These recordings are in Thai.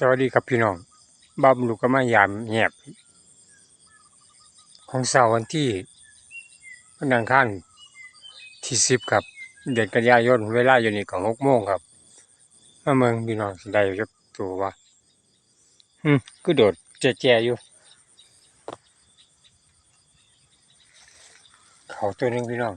สวัสดีครับพี่น้องบ้าบลูกก็มายามแหบของเสาร์วันที่วันอังคารที่สิบครับ เดือนกันยายนเวลาอยู่นี่ของหกโมงครับมาเมืองพี่น้องสได้ยกตัวว่าอืมก็โดดแจ่ๆอยู่ เขาตัวนึงพี่น้อง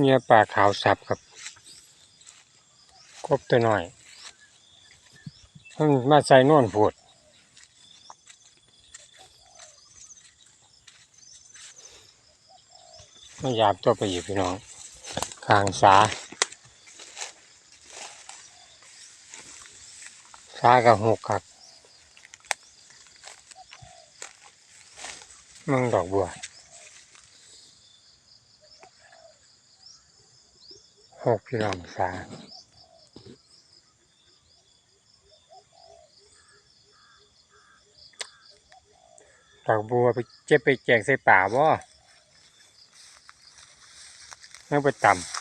เนี่ยปลาขาวสับครับกบตัวน้อยมันมาใส่นวนโพดไม่อยากตัวไปอยู่พี่น้องข้างสาสากับหกครับมึงดอกบัว หกพี่น้องสาดอกบัวไปเจ็บไปแจงใส่ป่าบ่นั่งไปต่ำ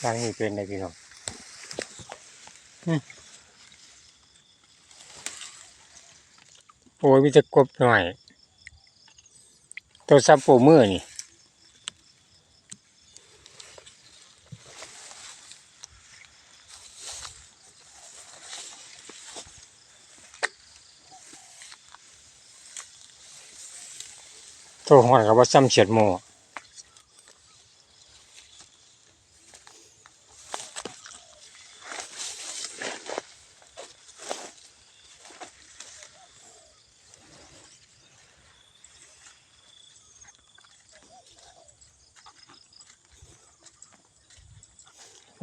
ทางนี้เป็นไงพี่น้อง โอ้ยมีแต่กบหน่อย ตัวซับปูมือนี่ตัวหอยกับว่าซ้ำเฉียดหมู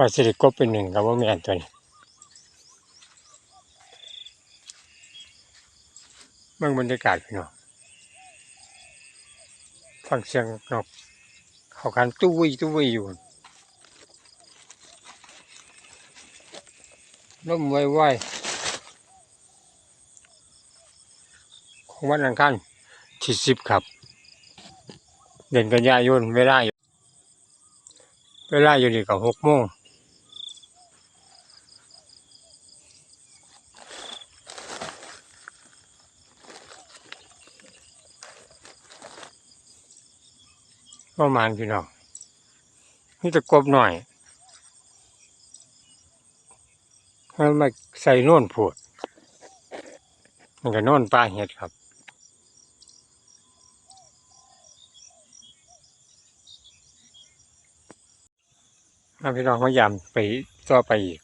ว่าสิริกบเป็นหนึ่งกับว่าแม่นตัวนี้เมืองบรรยากาศพี่น้องฟังเสียงนกเขากันตู้วิตู้วิอยู่ลมไว้ไว้ของวันอังคารที่สิบครับ เดือนกันยายนเวลาอยู่เวลาอยู่นี่ก็หกโมง ประมาณพี่น้องนี่จะกบหน่อยแล้วมาใส่โน่นผูดมันก็โน่นปลาเห็ดครับมาพี่น้องพยายามไปต่อไปอีก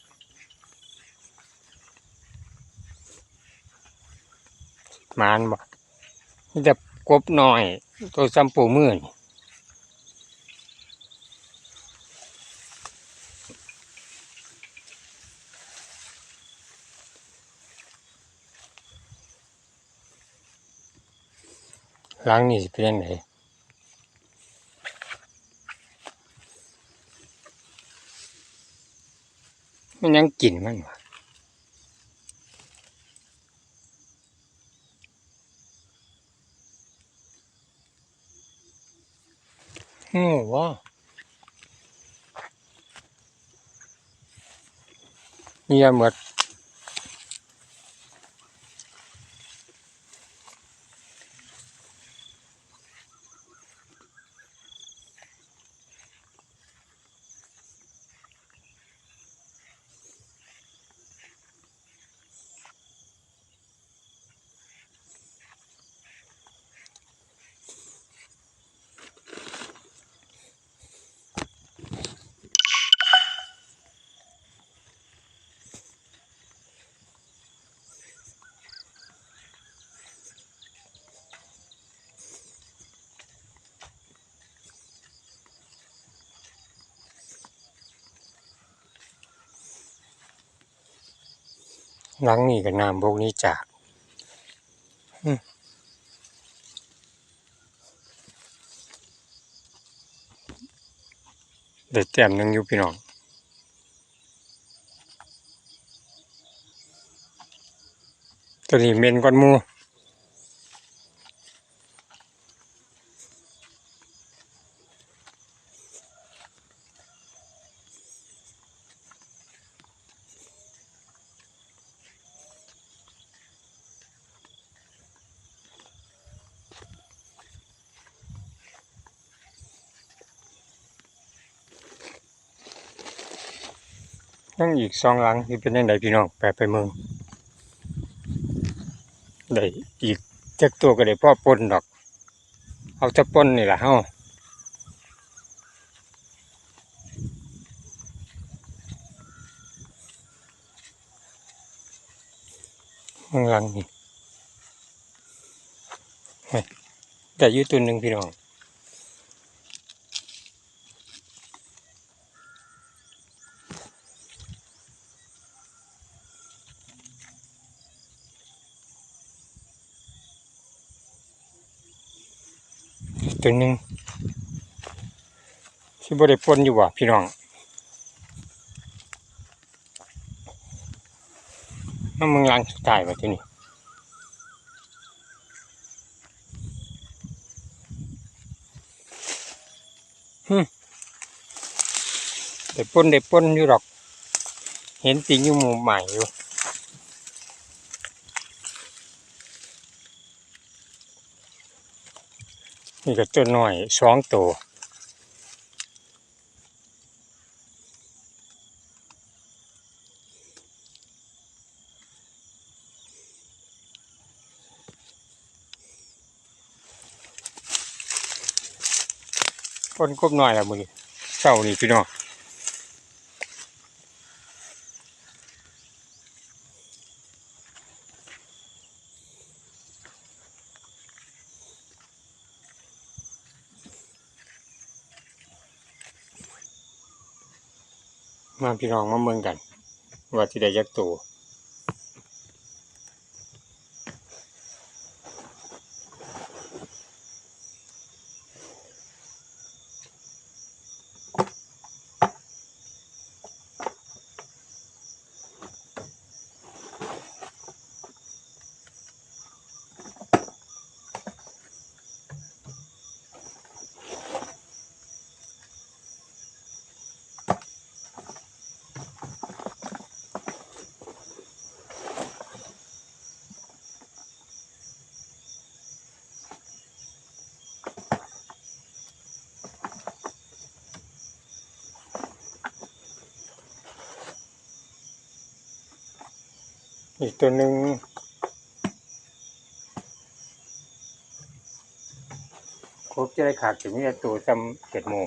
มานบ่นี่จะกบหน่อย ตัวซ้ำปูมือนี่ ล้างนี่สิเป็นยังไงมันยังกินมันวะโอ้ว้าเนี่ยหมด หลังนี่กับน้ำพวกนี้จากเด็ดแจ่มนึงอยู่พี่น้องตัวนี้เมนก้อนมู ยังอีกสองหลังที่เป็นยังไงพี่น้องแปลไปเมืองได้อีกจักตัวก็ได้พ่อปนดอก เอาจะปนนี่แหละเฮาข้างหลังนี่เฮ้ยได้ยู่ตัวหนึ่งพี่น้อง ตัวหนึ่งที่บริปนอยู่ว่ะพี่น้องน้ำมึงล้างสุดท้ายว่ะที่นี่ฮึได้ปนได้ปนอยู่หรอก เห็นติงอยู่หมู่ใหม่อยู่ นี่ก็ตัวน้อยสองตัวคนกบหน่อยละมือเศร้านี่พี่น้อง มาพี่น้องมาเมืองกัน ว่าที่ได้ยักตัว อีกตัวหนึ่งครบจะได้ขาดถึงนี่ตัวจำเจ็ดโมง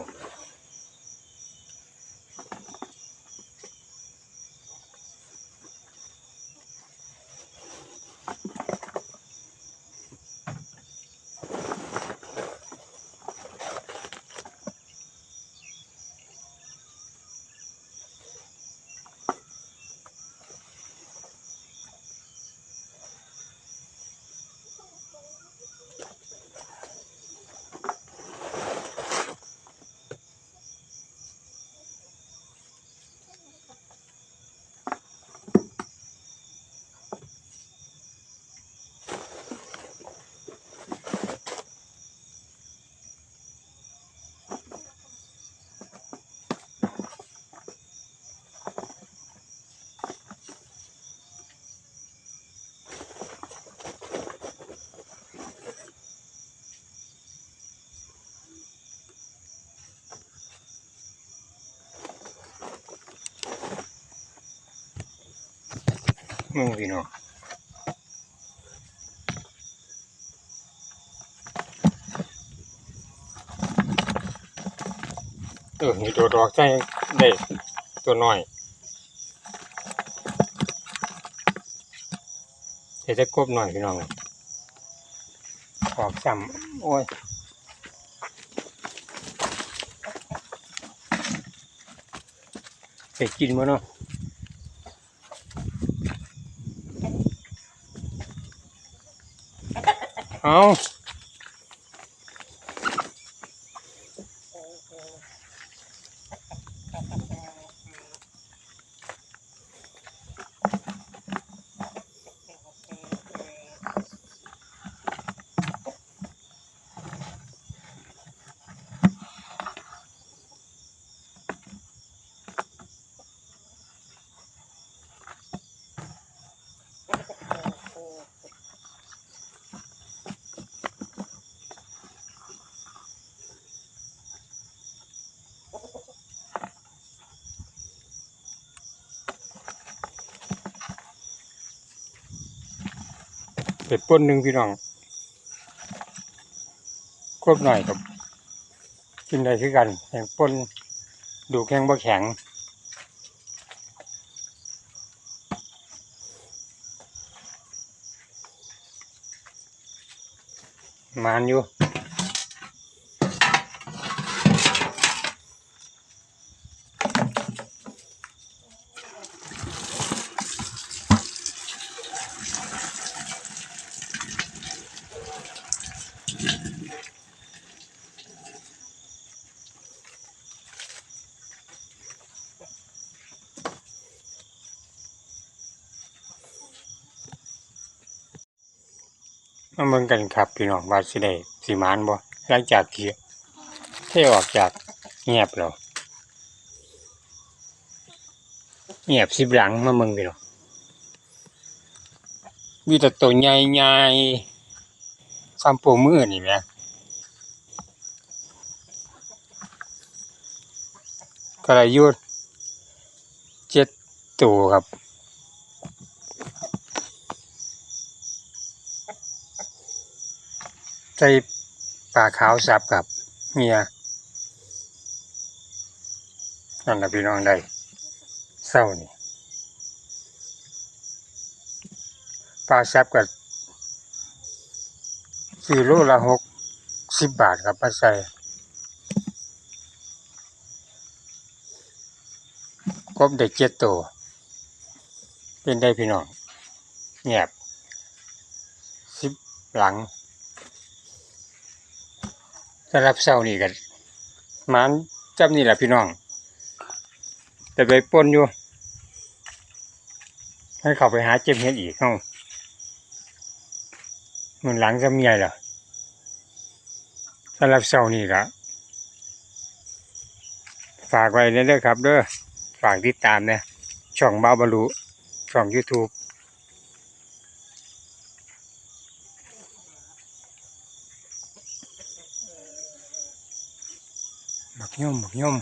มึงพี่น้องเออนี่ตัวดอกใจได้ตัวน้อยเดี๋ยวจะกบหน่อยพี่น้องออกจำโอ้ยไปกินมั้เนาะ เอา เป็ดป่นหนึ่งพี่น้องควบหน่อยกับกินได้คือกันแข่งป่นดูแข็งบ่แข็งมานอยู่ มาเบิ่งกันครับพี่น้องว่าสิได้สิมานบ่หลังจากที่เทออกจากเงียบแล้วเงียบสิบหลังมาเบิ่งพี่น้องมีแต่ตัวใหญ่ๆซ้ำโปมือนี่แหมก็ได้อยู่เจ็ดตัวครับ ใส่ปลาขาวสับกับเมียนั่นแหละพี่น้องได้เศร้านี่ปลาสับกับสี่โลละหกสิบบาทครับมาใส่กบได้เจ็ดตัวเป็นได้พี่น้องเงียบสิบหลัง สำหรับเช้านี่กันมันจำนี่แหละพี่น้อง แต่ไปปนอยู่ ให้เขาไปหาเจ็บเห็ดอีกเข้ามันหลังจะมีอะไรล่ะสำหรับเช้านี่ละฝากไว้เด้อครับเด้อฝากติดตามนะช่องบ้าบรรลุช่อง YouTube หมัก ย่อมหมักย่อมห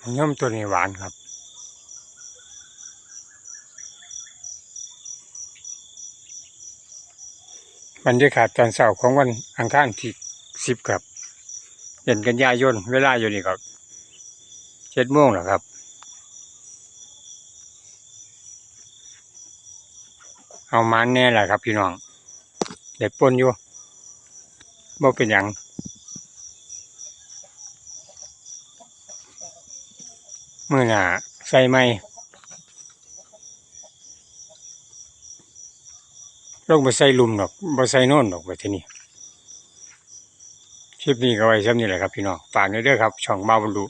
มักย่อมตัวนี้หวานครับบรรยากาศตอนเช้าของวันอังคารที่สิบครับเดือนกันยายนเวลาอยู่นี่ครับเจ็ดโมงแล้วครับ เอามันแน่แหละครับพี่น้องเด็ดปนอยู่บ่เป็นหยังเมื่อหน่าใส่ไม่ลงไปใส่ลุมดอกบ่ใส่โน่นดอกไปที่นี่คลิปนี้ก็ไว้ซ้ำนี่แหละครับพี่น้องฝากด้วยเด้อครับ ช่องบ้าบรรลุ